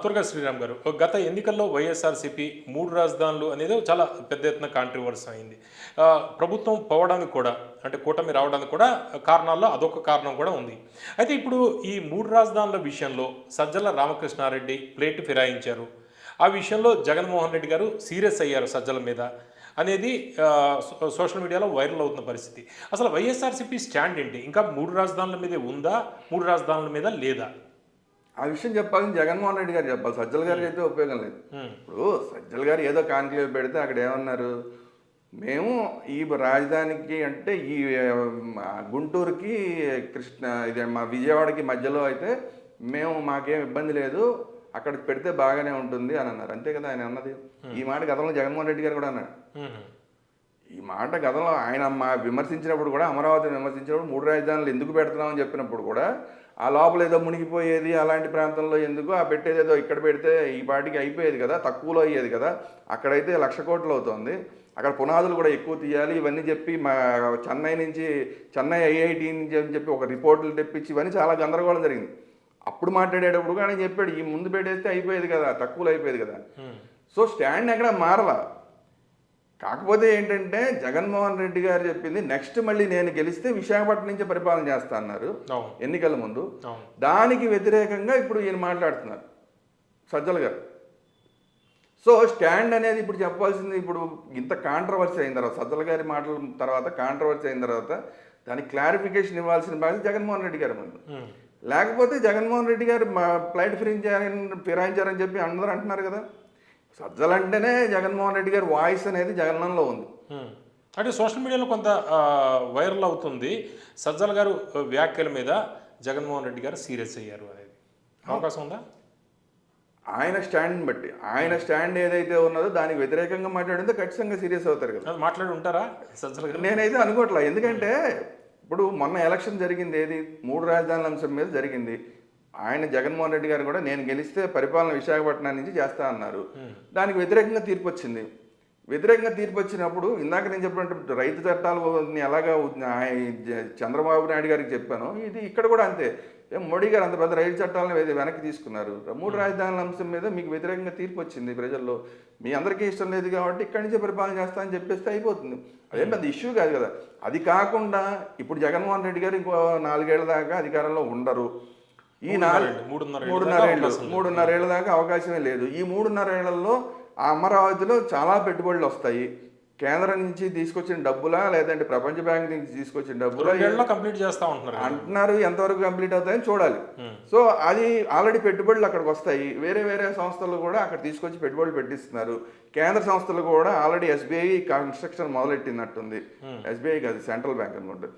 త్వరగా శ్రీరామ్ గారు గత ఎన్నికల్లో వైఎస్ఆర్సీపీ మూడు రాజధానులు అనేది చాలా పెద్ద ఎత్తున కాంట్రవర్సీ అయింది. ప్రభుత్వం పోవడానికి కూడా అంటే కూటమి రావడానికి కూడా కారణాల్లో అదొక కారణం కూడా ఉంది. అయితే ఇప్పుడు ఈ మూడు రాజధానుల విషయంలో సజ్జల రామకృష్ణారెడ్డి ప్లేట్ ఫిరాయించారు. ఆ విషయంలో జగన్మోహన్ రెడ్డి గారు సీరియస్ అయ్యారు సజ్జల మీద అనేది సోషల్ మీడియాలో వైరల్ అవుతున్న పరిస్థితి. అసలు వైఎస్ఆర్సీపీ స్టాండ్ ఏంటి? ఇంకా మూడు రాజధానుల మీదే ఉందా? మూడు రాజధానుల మీద లేదా? ఆ విషయం చెప్పాలని జగన్మోహన్ రెడ్డి గారు చెప్పాలి. సజ్జల గారికి అయితే ఉపయోగం లేదు. ఇప్పుడు సజ్జల గారు ఏదో కాన్క్లేవ్ పెడితే అక్కడ ఏమన్నారు? మేము ఈ రాజధానికి అంటే ఈ గుంటూరుకి కృష్ణ ఇది మా విజయవాడకి మధ్యలో అయితే మేము మాకేం ఇబ్బంది లేదు. అక్కడ పెడితే బాగానే ఉంటుంది అని అన్నారు. అంతే కదా ఆయన అన్నది. ఈ మాట గతంలో జగన్మోహన్ రెడ్డి గారు కూడా అన్నారు. మ్మ్. ఈ మాట గతంలో ఆయన మా విమర్శించినప్పుడు కూడా అమరావతిని విమర్శించినప్పుడు మూడు రాజధానులు ఎందుకు పెడుతున్నామని చెప్పినప్పుడు కూడా ఆ లోపల ఏదో మునిగిపోయేది అలాంటి ప్రాంతంలో ఎందుకు ఆ పెట్టేది ఏదో ఇక్కడ పెడితే ఈ పాటికి అయిపోయేది కదా తక్కువలో అయ్యేది కదా అక్కడైతే లక్ష కోట్లు అవుతుంది. అక్కడ పునాదులు కూడా ఎక్కువ తీయాలి ఇవన్నీ చెప్పి మా చెన్నై నుంచి చెన్నై ఐఐటి నుంచి అని చెప్పి ఒక రిపోర్టులు తెప్పించి ఇవన్నీ చాలా గందరగోళం జరిగింది. అప్పుడు మాట్లాడేటప్పుడు కానీ చెప్పాడు ఈ ముందు పెట్టేస్తే అయిపోయేది కదా తక్కువలో అయిపోయేది కదా. సో స్టాండ్ ఎక్కడ మారలా. కాకపోతే ఏంటంటే జగన్మోహన్ రెడ్డి గారు చెప్పింది నెక్స్ట్ మళ్ళీ నేను గెలిస్తే విశాఖపట్నం నుంచి పరిపాలన చేస్తా అన్నారు ఎన్నికల ముందు. దానికి వ్యతిరేకంగా ఇప్పుడు ఈయన మాట్లాడుతున్నారు సజ్జల గారు. సో స్టాండ్ అనేది ఇప్పుడు చెప్పాల్సింది ఇప్పుడు ఇంత కాంట్రవర్సీ అయిన తర్వాత సజ్జల గారి మాటల తర్వాత కాంట్రవర్సీ అయిన తర్వాత దానికి క్లారిఫికేషన్ ఇవ్వాల్సిన బాధ్యత జగన్మోహన్ రెడ్డి గారి ముందు. లేకపోతే జగన్మోహన్ రెడ్డి గారు ఫ్లైట్ ఫిరించారని ఫిరాయించారని చెప్పి అందరూ అంటున్నారు కదా. సజ్జలు అంటేనే జగన్మోహన్ రెడ్డి గారి వాయిస్ అనేది జగన్నంలో ఉంది. అంటే సోషల్ మీడియాలో కొంత వైరల్ అవుతుంది. సజ్జల గారు వ్యాఖ్యల మీద జగన్మోహన్ రెడ్డి గారు సీరియస్ అయ్యారు అనేది. అవకాశం ఉందా? ఆయన స్టాండ్ని బట్టి ఆయన స్టాండ్ ఏదైతే ఉన్నదో దానికి వ్యతిరేకంగా మాట్లాడితే ఖచ్చితంగా సీరియస్ అవుతారు కదా. మాట్లాడి ఉంటారా సజ్జల గారు? నేనైతే అనుకోవట్లే. ఎందుకంటే ఇప్పుడు మొన్న ఎలక్షన్ జరిగింది ఏది? మూడు రాజధానుల అంశం మీద జరిగింది. ఆయన జగన్మోహన్ రెడ్డి గారు కూడా నేను గెలిస్తే పరిపాలన విశాఖపట్నం నుంచి చేస్తా అన్నారు. దానికి వ్యతిరేకంగా తీర్పు వచ్చింది. వ్యతిరేకంగా తీర్పు వచ్చినప్పుడు ఇందాక నేను చెప్పినట్టు రైతు చట్టాలు ఎలాగా చంద్రబాబు నాయుడు గారికి చెప్పాను. ఇది ఇక్కడ కూడా అంతే. మోడీ గారు అంత పెద్ద రైతు చట్టాలను వెనక్కి తీసుకున్నారు. మూడు రాజధానుల అంశం మీద మీకు వ్యతిరేకంగా తీర్పు వచ్చింది ప్రజల్లో. మీ అందరికీ ఇష్టం లేదు కాబట్టి ఇక్కడి నుంచే పరిపాలన చేస్తా అని చెప్పేస్తే అయిపోతుంది. అదేం పెద్ద ఇష్యూ కాదు కదా. అది కాకుండా ఇప్పుడు జగన్మోహన్ రెడ్డి గారు ఇంకో నాలుగేళ్ళ దాకా అధికారంలో ఉండరు. ఈ నాలుగు మూడున్నర ఏళ్ళు మూడున్నర దాకా అవకాశమే లేదు. ఈ మూడున్నర ఏళ్ళలో ఆ అమరావతిలో చాలా పెట్టుబడులు వస్తాయి. కేంద్రం నుంచి తీసుకొచ్చిన డబ్బులా లేదంటే ప్రపంచ బ్యాంక్ నుంచి తీసుకొచ్చిన డబ్బులా కంప్లీట్ చేస్తా ఉంటున్నారు. అంటున్నారు ఎంతవరకు కంప్లీట్ అవుతాయని చూడాలి. సో అది ఆల్రెడీ పెట్టుబడులు అక్కడికి వస్తాయి. వేరే వేరే సంస్థలు కూడా అక్కడ తీసుకొచ్చి పెట్టుబడులు పెట్టిస్తున్నారు. కేంద్ర సంస్థలు కూడా ఆల్రెడీ ఎస్బీఐ కన్స్ట్రక్షన్ మొదలెట్టినట్టుంది. ఎస్బీఐ కాదు సెంట్రల్ బ్యాంక్ అనుకుంటా.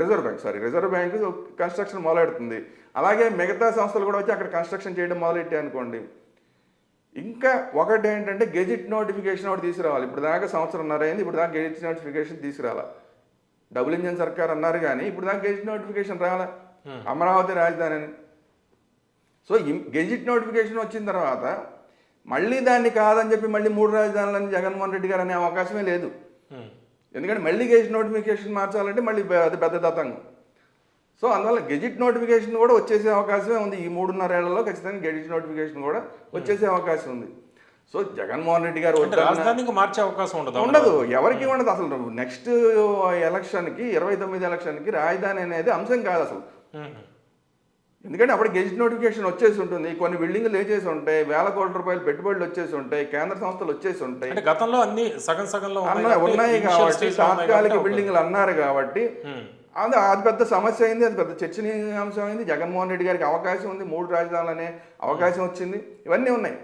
Reserve bank sorry reserve bank construction మొదలెడుతుంది. అలాగే మిగతా సంస్థలు కూడా వచ్చి అక్కడ కన్స్ట్రక్షన్ చేయడం మొదలెట్టాయి అనుకోండి. ఇంకా ఒకటి ఏంటంటే గెజిట్ నోటిఫికేషన్ ఒకటి తీసుకురావాలి. ఇప్పుడు దాకా సంవత్సరంన్నర అయింది ఇప్పుడు దాకా గెజిట్ నోటిఫికేషన్ తీసుకురావాలి డబుల్ ఇంజన్ సర్కార్ అన్నారు కానీ ఇప్పుడు దాకా గెజిట్ నోటిఫికేషన్ రాలే. అమరావతి రాజధాని అని సో గెజిట్ నోటిఫికేషన్ వచ్చిన తర్వాత మళ్ళీ దాన్ని కాదని చెప్పి మళ్ళీ మూడు రాజధానులని జగన్మోహన్ రెడ్డి గారు అనే అవకాశమే లేదు. మ్మ్. ఎందుకంటే మళ్ళీ గెజిట్ నోటిఫికేషన్ మార్చాలంటే మళ్ళీ అది పెద్ద తతంగం. సో అందువల్ల గెజిట్ నోటిఫికేషన్ కూడా వచ్చేసే అవకాశమే ఉంది. ఈ మూడున్నర ఏళ్ళలో ఖచ్చితంగా గెజిట్ నోటిఫికేషన్ కూడా వచ్చేసే అవకాశం ఉంది. సో జగన్మోహన్ రెడ్డి గారు రాజధానికి మార్చే అవకాశం ఉండదు ఉండదు. ఎవరికి ఉండదు అసలు. నెక్స్ట్ ఎలక్షన్కి ఇరవై తొమ్మిది ఎలక్షన్కి రాజధాని అనేది అంశం కాదు అసలు. ఎందుకంటే అప్పుడు గెజిట్ నోటిఫికేషన్ వచ్చేసి ఉంటుంది. కొన్ని బిల్డింగ్లు లేచేసి ఉంటాయి. వేల కోట్ల రూపాయలు పెట్టుబడులు వచ్చేసి ఉంటాయి. కేంద్ర సంస్థలు వచ్చేసి ఉంటాయి. గతంలో అన్ని సగం సగంలో ఉన్నాయి కాబట్టి, తాత్కాలిక బిల్డింగ్లు అన్నారు కాబట్టి. అది అది పెద్ద సమస్య అయింది. అది పెద్ద చర్చనీయాంశం అయింది. జగన్మోహన్ రెడ్డి గారికి అవకాశం ఉంది. మూడు రాజధానులు అనే అవకాశం వచ్చింది. ఇవన్నీ ఉన్నాయి.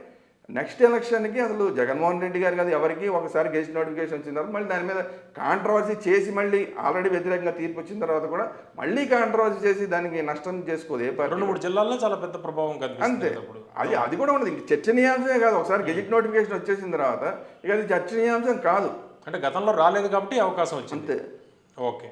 నెక్స్ట్ ఎలక్షన్కి అసలు జగన్మోహన్ రెడ్డి గారు కాదు ఎవరికి ఒకసారి గెజిట్ నోటిఫికేషన్ వచ్చిన తర్వాత మళ్ళీ దాని మీద కాంట్రవర్సీ చేసి మళ్ళీ ఆల్రెడీ వ్యతిరేకంగా తీర్పు వచ్చిన తర్వాత కూడా మళ్ళీ కాంట్రవర్సీ చేసి దానికి నష్టం చేసుకోదు ఏ రెండు మూడు జిల్లాల్లో చాలా పెద్ద ప్రభావం అంతే. కనిపిస్తుంది అప్పుడు. అది అది కూడా ఉండదు. ఇంక చర్చనీయాంశమే కాదు. ఒకసారి గెజిట్ నోటిఫికేషన్ వచ్చేసిన తర్వాత ఇక అది చర్చనీయాంశం కాదు. అంటే గతంలో రాలేదు కాబట్టి అవకాశం వచ్చింది. అంతే. ఓకే.